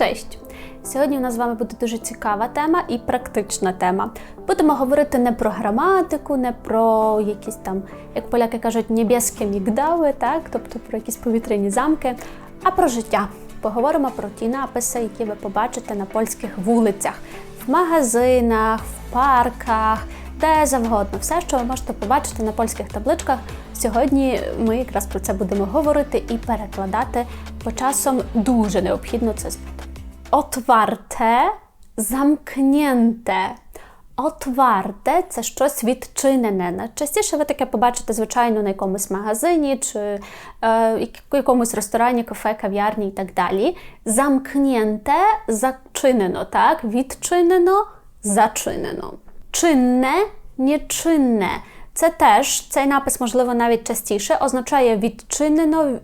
Cześć! Сьогодні у нас з вами буде дуже цікава тема і практична тема. Будемо говорити не про граматику, не про якісь там, як поляки кажуть, небескі мігдали, так, тобто про якісь повітряні замки, а про життя. Поговоримо про ті написи, які ви побачите на польських вулицях, в магазинах, в парках, де завгодно. Все, що ви можете побачити на польських табличках. Сьогодні ми якраз про це будемо говорити і перекладати, бо часом дуже необхідно це знати. Otwarte, замкнєнте. Отварте це щось відчинене. Найчастіше ви таке побачите, звичайно, на якомусь магазині чи е, якомусь ресторані, кафе, кав'ярні і так далі. Замкнєнте зачинено, так? Відчинено, зачинено. Чинне, нечинне. Це теж цей напис, можливо, навіть частіше, означає відчинено,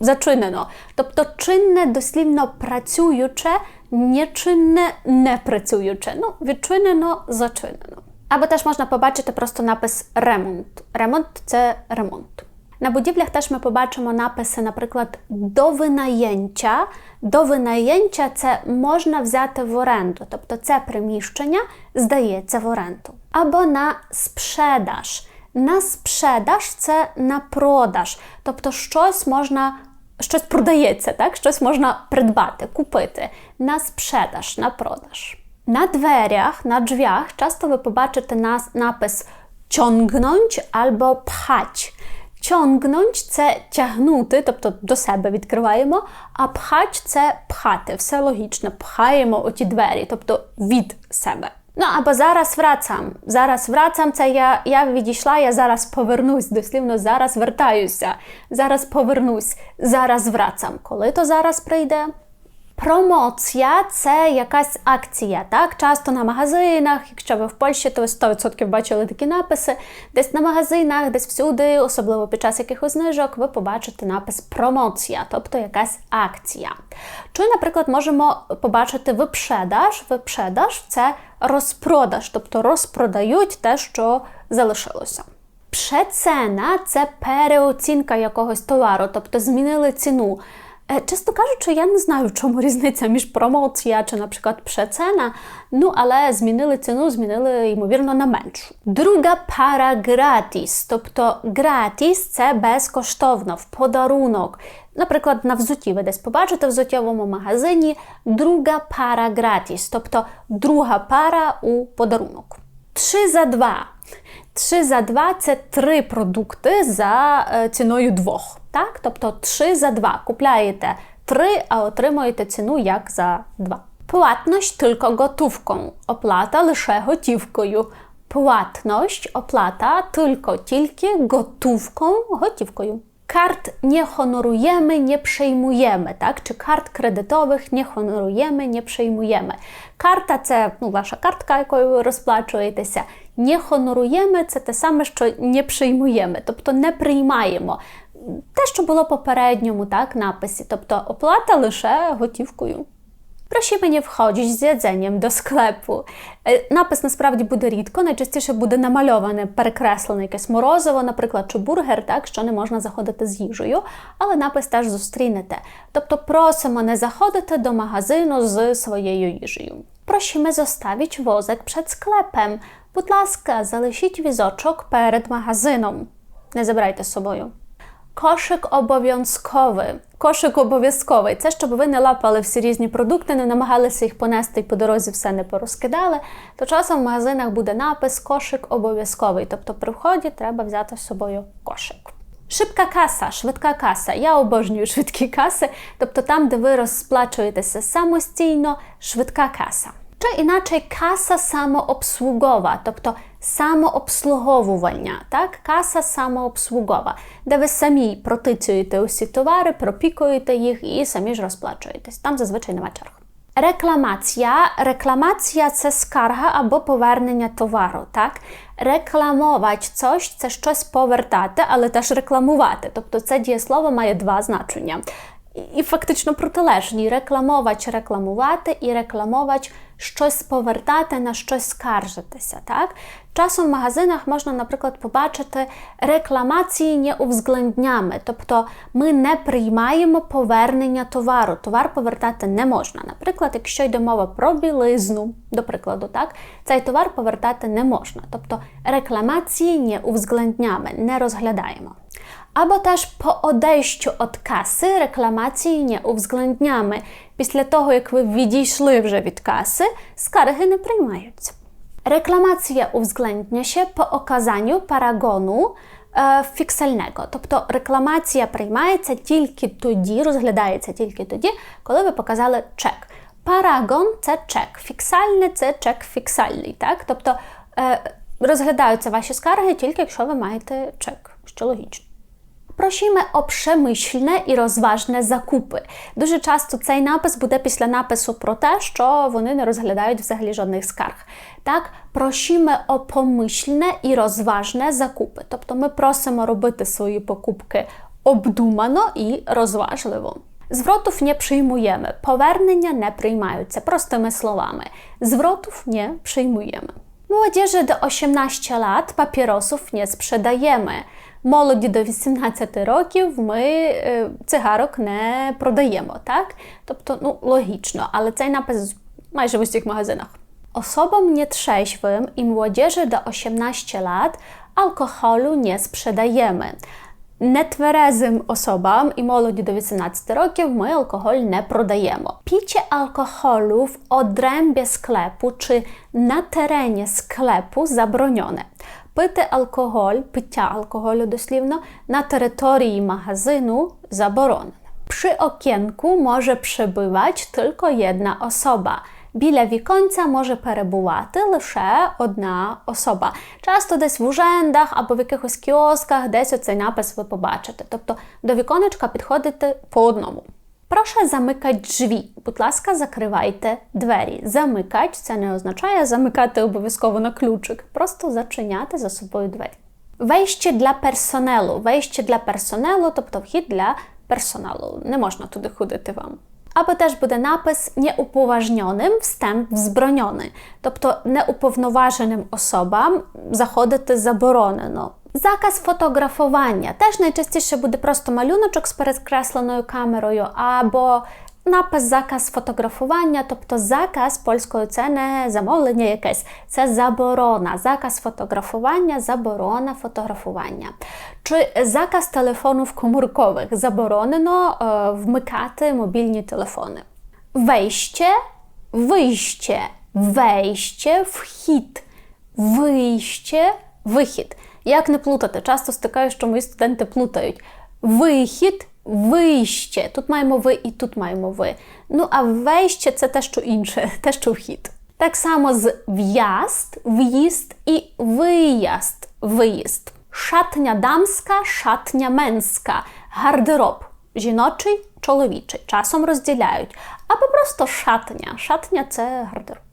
зачинено. Тобто чинне дослівно працююче, нечинне не працююче. Ну, відчинено, зачинено. Або теж можна побачити просто напис ремонт. Ремонт це ремонт. На будівлях теж ми побачимо написи, наприклад, до винайняття. До винайняття це можна взяти в оренду, тобто це приміщення здається в оренду. Або на спшедаж. На спшедаж це на продаж, тобто щось можна, щось продається, так? щось можна придбати, купити. На спшедаж, на продаж. На дверях, на drzwiach часто ви побачите нас, напис ciągnąć або пхать. Ciągnąć – це тягнути, тобто до себе відкриваємо, а пхач це пхати. Все логічно, пхаємо оті двері, тобто від себе. Ну або зараз врацам. Зараз врацам це я я відійшла, я зараз повернусь. Дослівно зараз вертаюся. Зараз повернусь, зараз врацам. Коли то зараз прийде? Промоція це якась акція. Так, часто на магазинах, якщо ви в Польщі, то ви 100% бачили такі написи. Десь на магазинах, десь всюди, особливо під час якихось знижок, ви побачите напис промоція, тобто якась акція. Чи, наприклад, можемо побачити випшедаж. Випшедаж це розпродаж, тобто розпродають те, що залишилося. Przecena – це переоцінка якогось товару, тобто змінили ціну. Чесно кажучи, я не знаю, в чому різниця між промоція чи, наприклад, przecena, ну, але змінили ціну, змінили, ймовірно, на меншу. Друга пара gratis, тобто gratis – це безкоштовно, в подарунок. Наприклад, на взутті ви десь побачите в взуттєвому магазині друга пара gratis, тобто друга пара у подарунок. Три за два. Три за два це три продукти за ціною двох. Так? Тобто 3 за 2. Купляєте 3, а отримуєте ціну як за 2. Płatność tylko gotówką. Оплата лише готівкою. Płatność, оплата tylko, тільки готówką, готівкою. Карт не honorujemy, nie przejmujemy, tak? Czy kart kredytowych nie honorujemy, nie przejmujemy. Карта це ну, ваша картка, якою ви розплачуєтеся. Не honorujemy – це те саме, що не приймуємо, тобто не приймаємо. Те, що було попередньому так, написі, тобто оплата лише готівкою. Prosimy nie wchodzić z jedzeniem do sklepu. Напис насправді буде рідко, найчастіше буде намальоване, перекреслене якесь морозиво, наприклад, чи бургер, так, що не можна заходити з їжею, але напис теж зустрінете. Тобто просимо не заходити до магазину з своєю їжею. Prosimy zostawić wozek przed sklepem. Будь ласка, залишіть візочок перед магазином. Не забирайте з собою. Кошик обов'язковий. Кошик обов'язковий. Це щоб ви не лапали всі різні продукти, не намагалися їх понести і по дорозі все не порозкидали. То часом в магазинах буде напис кошик обов'язковий. Тобто при вході треба взяти з собою кошик. Шибка каса, швидка каса. Я обожнюю швидкі каси, тобто там, де ви розплачуєтеся самостійно, швидка каса. Чи іначе каса самообслугова, тобто самообслуговування, так? каса самообслугова, де ви самі протицюєте усі товари, пропікуєте їх і самі ж розплачуєтесь. Там зазвичай нема черг. Рекламація. Рекламація це скарга або повернення товару. так? Рекламувати coś це щось повертати, але теж рекламувати. Тобто це дієслово має два значення. і фактично протилежні: рекламовач рекламувати і рекламовач щось повертати, на щось скаржитися. Так? Часом в магазинах можна, наприклад, побачити рекламації неувзгленднями, тобто ми не приймаємо повернення товару. Товар повертати не можна. Наприклад, якщо йде мова про білизну, до прикладу, так, цей товар повертати не можна. Тобто рекламації неувзгленднями не розглядаємо. Або теж по одejściu od каси рекламації не uwzględniamy. Після того, як ви відійшли вже від каси, скарги не приймаються. Рекламація uwzględnia по оказанню парагону е, фіксального. Тобто рекламація приймається тільки тоді, розглядається тільки тоді, коли ви показали чек. Парагон це чек, фіксальне це чек фіксальний. Так? Тобто е, розглядаються ваші скарги тільки якщо ви маєте чек, що логічно. Prosimy o przemyślne і розважне закупи. Дуже часто цей напис буде після напису про те, що вони не розглядають взагалі жодних скарг. Так, prosimy o pomyślne і розважне закупи. Тобто ми просимо робити свої покупки обдумано і розважливо. Zwrotów nie przyjmujemy, poвернення не приймаються, простими словами. Zwrotów nie przyjmujemy. Młodzieży do 18 lat papierosów nie sprzedajemy. Молоді до 18 років ми е, цигарок не продаємо, так? Тобто, ну, логічно, але цей напис майже в усіх магазинах. Osobom nietrzeźwym i młodzieży do 18 lat alkoholu nie sprzedajemy. Нетверезим особам і молоді до 18 років ми алкоголь не продаємо. Піcie alkoholu w odrębie sklepu чи на терені склепу заборонене. Пити алкоголь, пиття алкоголю дослівно на території магазину заборонене. Przy okienku може przebywać tylko jedna osoba. Біля віконця може перебувати лише одна особа. Часто десь в ужендах або в якихось кіосках, десь оцей напис ви побачите. Тобто до віконечка підходите по одному. Proszę zamykać drzwi. Будь ласка, закривайте двері. Замикать це не означає замикати обов'язково на ключик, просто зачиняти за собою двері. Wejście для персоналу. Wejście для персоналу, тобто вхід для персоналу. Не можна туди ходити вам. Або теж буде напис неуповажненим встęp wzbroniony, тобто неуповноваженим особам заходити заборонено. Заказ фотографування теж найчастіше буде просто малюночок з перекресленою камерою, або напис заказ фотографування, тобто заказ польською це не замовлення якесь, це заборона. Заказ фотографування, заборона фотографування. Чи заказ телефонів комórkowych заборонено е, вмикати мобільні телефони. Wejście, wyjście, wejście, вхід, вище, вихід. Як не плутати? Часто стикаю, що мої студенти плутають. Вихід, вище. Тут маємо ви і тут маємо ви. Ну, а вище це те, що інше, те, що вхід. Так само з в'язд, в'їзд і виїзд, виїзд. Шатня дамська, шатня менська, гардероб. Жіночий, чоловічий. Часом розділяють. Або просто шатня. Шатня це гардероб.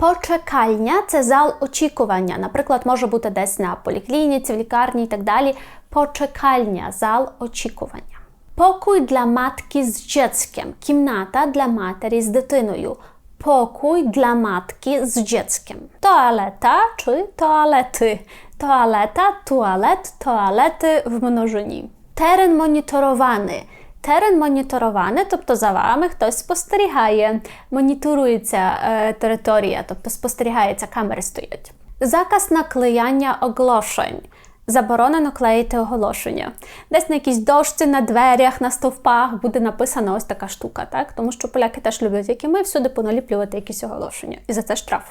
Почекальня це зал очікування. Наприклад, може бути десь на поліклініці, в лікарні і так далі. Почекальня, зал очікування. Покой для матки з dzieckiem. Кімната для матері з дитиною. Покой для матки з dzieckiem. Toaleta чи toalety. Toaleta, туалет, toalety w mnożini. Teren monitorowany. Терен моніторований, тобто за вами хтось спостерігає, моніторується е, територія, тобто спостерігається, камери стоять. Заказ наклеяння оголошень. Заборонено клеїти оголошення. Десь на якійсь дошці, на дверях, на стовпах буде написана ось така штука, так? тому що поляки теж люблять, як і ми, всюди поналіплювати якісь оголошення. І за це штраф.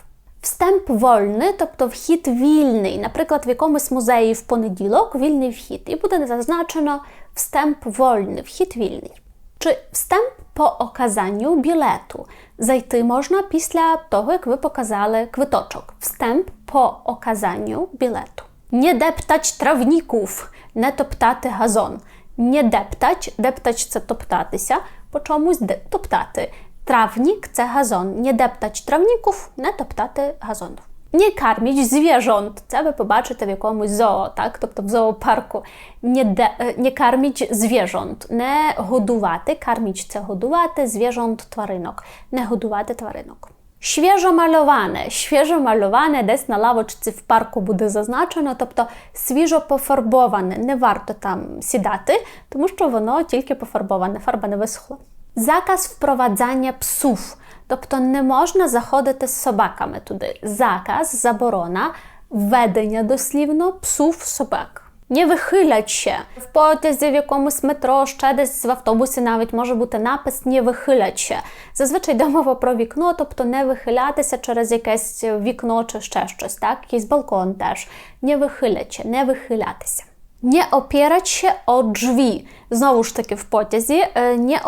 Встемп вольний, тобто вхід вільний. Наприклад, в якомусь музеї в понеділок вільний вхід. І буде зазначено встęp wolny, вхід вільний. Чи встęp по оказанню білету. Зайти можна після того, як ви показали квиточок. Встęp по оказанню білету. Не дептать травніків, не топтати газон. Не дептать, дептач це топтатися, по чомусь де топтати. Травнік це газон. Не дептать травніків, не топтати газон. Не карміч звірząt. Це ви побачите в якомусь зоо, так? тобто в зоопарку. Не, де, не карміч звірząt. Не годувати. Карміч це годувати, звірząt – тваринок. Не годувати тваринок. Świeżo malowane. Świeżo malowane десь на лавочці в парку буде зазначено, тобто свіжо пофарбоване. Не варто там сідати, тому що воно тільки пофарбоване, фарба не висохла. Заказ впровadzania псów. Тобто не можна заходити з собаками туди. Заказ, заборона, введення дослівно псів собак. Не вихилять. В потязі, в якомусь метро, ще десь в автобусі навіть може бути напис не вихилять. Зазвичай йде мова про вікно, тобто не вихилятися через якесь вікно чи ще щось, так? Якийсь балкон теж. Не вихилять не вихилятися. Не опірать się o drzwi. Знову ж таки, в потязі. е, Не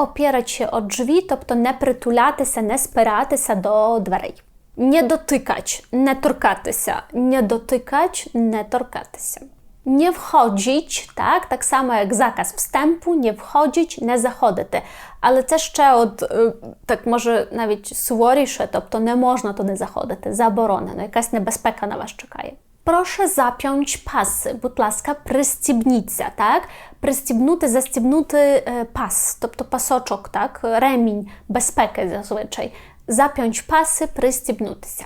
o drzwi, тобто не притулятися, не спиратися до дверей. Не дотикач, не торкатися. Не дотикач, не торкатися. Не входить, так, так само як заказ встępu, не входить, не заходити. Але це ще от, е, так може навіть суворіше, тобто не можна туди заходити, заборонено, якась небезпека на вас чекає. Proszę zapiąć pasy, будь ласка, пристібніться, так? Пристібнути, застібнути е, пас, тобто пасочок, так? Ремінь безпеки зазвичай. Zapiąć pasy, пристібнутися.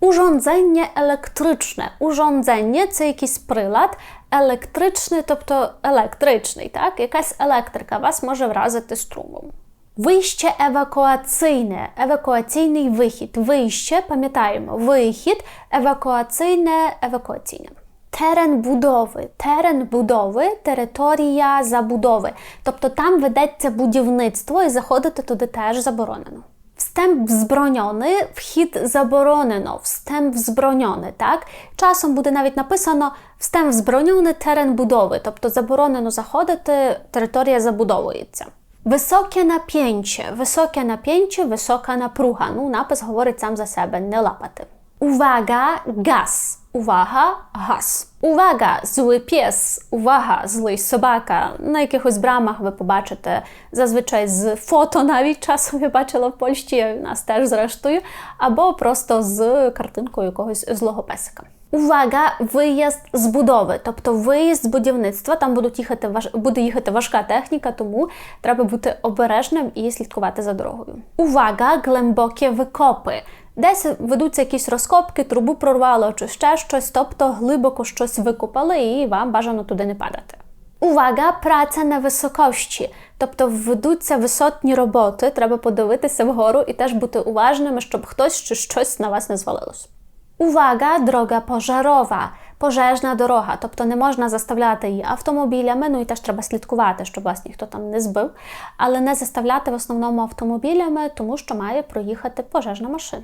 Urządzenie електричне. Urządzenie – це якийсь прилад, електричний, тобто електричний, так? Якась електрика вас може вразити струмом. Вище евакуаційне, евакуаційний вихід. Вище, пам'ятаємо, вихід, евакуаційне, евакуаційне. Терен будови, терен будови, територія забудови. Тобто там ведеться будівництво і заходити туди теж заборонено. Встęp wzbroniony, вхід заборонено, встęp wzbroniony, так? Часом буде навіть написано встęp wzbroniony, терен будови, тобто заборонено заходити, територія забудовується. Високе наpięcie, високе napięcie, висока напруга. Ну, напис говорить сам за себе, не лапати. Увага, газ. Увага, газ. Увага, злий піс. Увага, злий собака. На якихось брамах ви побачите зазвичай з фото навіть часом я бачила в Польщі, у нас теж зрештою, або просто з картинкою якогось злого песика. Увага, виїзд з будови, тобто виїзд з будівництва. Там будуть їхати важ... буде їхати важка техніка, тому треба бути обережним і слідкувати за дорогою. Увага, глибокі викопи. Десь ведуться якісь розкопки, трубу прорвало чи ще щось, тобто глибоко щось викопали, і вам бажано туди не падати. Увага, праця на високощі, тобто ведуться висотні роботи, треба подивитися вгору і теж бути уважними, щоб хтось чи щось на вас не звалилось. Увага, дорога пожароwa, пожежна дорога, тобто не можна заставляти її автомобілями, ну і теж треба слідкувати, щоб вас ніхто там не збив, але не заставляти в основному автомобілями, тому що має проїхати пожежна машина.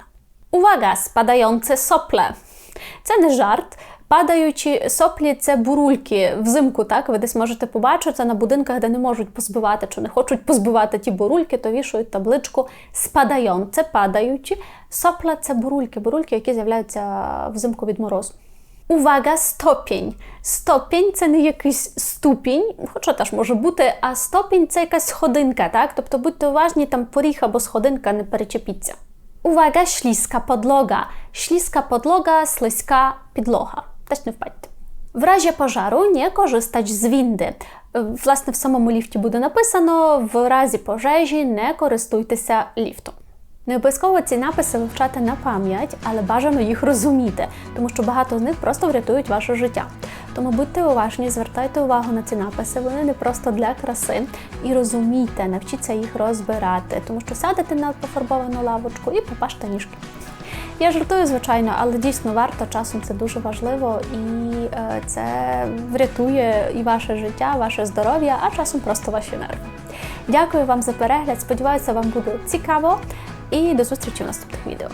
Увага, спадające сопле. Це не жарт. Падаючі соплі це бурульки взимку, так ви десь можете побачити на будинках, де не можуть позбивати чи не хочуть позбивати ті бурульки, то вішають табличку спадające, падаючі. Сопла це бурульки, бурульки, які з'являються взимку від морозу. Увага, стопінь. Стопінь це не якийсь ступінь, хоча теж може бути, а стопінь це якась сходинка, так? Тобто будьте уважні, там поріг або сходинка, не перечепіться. Uwaga, śliska podloga. Śliska podloga, слизька підлога. Теж не впадьте. В разі пожару не користач з вінди. Власне, в самому ліфті буде написано: в разі пожежі не користуйтеся ліфтом. Не обов'язково ці написи вивчати на пам'ять, але бажано їх розуміти, тому що багато з них просто врятують ваше життя. Тому будьте уважні, звертайте увагу на ці написи, вони не просто для краси. І розумійте, навчіться їх розбирати, тому що сядете на пофарбовану лавочку і попаште ніжки. Я жартую, звичайно, але дійсно варто часом це дуже важливо і е, це врятує і ваше життя, ваше здоров'я, а часом просто ваші нерви. Дякую вам за перегляд. Сподіваюся, вам буде цікаво і до зустрічі в наступних відео.